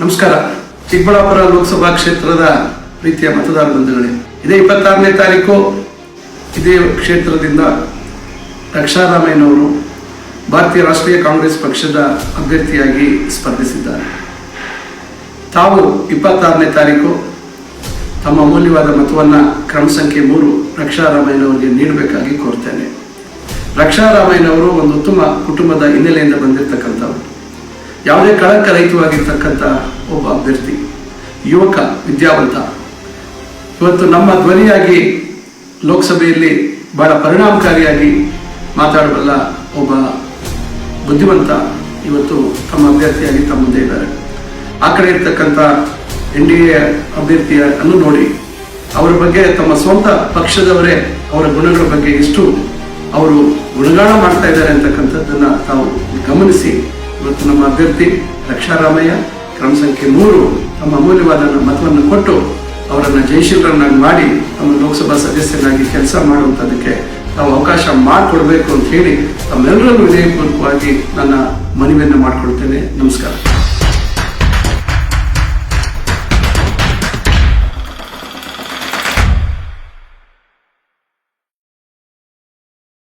ನಮಸ್ಕಾರ. ಚಿಕ್ಕಬಳ್ಳಾಪುರ ಲೋಕಸಭಾ ಕ್ಷೇತ್ರದ ಪ್ರೀತಿಯ ಮತದಾರ ಬಂಧುಗಳೇ, ಇದೇ ಇಪ್ಪತ್ತಾರನೇ ತಾರೀಕು. ಇದೇ ಕ್ಷೇತ್ರದಿಂದ ರಕ್ಷಾರಾಮಯ್ಯನವರು ಭಾರತೀಯ ರಾಷ್ಟ್ರೀಯ ಕಾಂಗ್ರೆಸ್ ಪಕ್ಷದ ಅಭ್ಯರ್ಥಿಯಾಗಿ ಸ್ಪರ್ಧಿಸಿದ್ದಾರೆ. ತಾವು ಇಪ್ಪತ್ತಾರನೇ ತಾರೀಕು ತಮ್ಮ ಅಮೂಲ್ಯವಾದ ಮತವನ್ನು ಕ್ರಮ ಸಂಖ್ಯೆ ಮೂರು ರಕ್ಷಾರಾಮಯ್ಯನವರಿಗೆ ನೀಡಬೇಕಾಗಿ ಕೋರ್ತೇನೆ. ರಕ್ಷಾರಾಮಯ್ಯನವರು ಒಂದು ಉತ್ತಮ ಕುಟುಂಬದ ಹಿನ್ನೆಲೆಯಿಂದ ಬಂದಿರತಕ್ಕಂಥವ್ರು ಯಾವುದೇ ಕಳಂಕ ರಹಿತವಾಗಿರ್ತಕ್ಕಂಥ ಒಬ್ಬ ಅಭ್ಯರ್ಥಿ, ಯುವಕ, ವಿದ್ಯಾವಂತ. ಇವತ್ತು ನಮ್ಮ ಧ್ವನಿಯಾಗಿ ಲೋಕಸಭೆಯಲ್ಲಿ ಬಹಳ ಪರಿಣಾಮಕಾರಿಯಾಗಿ ಮಾತಾಡಬಲ್ಲ ಒಬ್ಬ ಬುದ್ಧಿವಂತ ಇವತ್ತು ತಮ್ಮ ಅಭ್ಯರ್ಥಿಯಾಗಿ ತಮ್ಮ ಮುಂದೆ ಇದ್ದಾರೆ. ಆ ಕಡೆ ಇರ್ತಕ್ಕಂಥ ಎನ್ ಡಿ ಎ ಅಭ್ಯರ್ಥಿಯನ್ನು ನೋಡಿ, ಅವರ ಬಗ್ಗೆ ತಮ್ಮ ಸ್ವಂತ ಪಕ್ಷದವರೇ ಅವರ ಗುಣಗಳ ಬಗ್ಗೆ ಎಷ್ಟು ಅವರು ಗುಣಗಾನ ಮಾಡ್ತಾ ಇದ್ದಾರೆ ಅಂತಕ್ಕಂಥದ್ದನ್ನು ತಾವು ಗಮನಿಸಿ ಇವತ್ತು ನಮ್ಮ ಅಭ್ಯರ್ಥಿ ರಕ್ಷಾರಾಮಯ್ಯ ಕ್ರಮ ಸಂಖ್ಯೆ ಮೂರು ತಮ್ಮ ಅಮೂಲ್ಯವಾದ ಮತವನ್ನು ಕೊಟ್ಟು ಅವರನ್ನ ಜಯಶೀಲರನ್ನಾಗಿ ಮಾಡಿ ತಮ್ಮ ಲೋಕಸಭಾ ಸದಸ್ಯರಾಗಿ ಕೆಲಸ ಮಾಡುವಂಥದಕ್ಕೆ ತಾವು ಅವಕಾಶ ಮಾಡಿಕೊಡ್ಬೇಕು ಅಂತ ಹೇಳಿ ತಮ್ಮೆಲ್ಲರನ್ನು ವಿನಯಪೂರ್ವಕವಾಗಿ ನನ್ನ ಮನವಿಯನ್ನು ಮಾಡಿಕೊಳ್ತೇನೆ. ನಮಸ್ಕಾರ.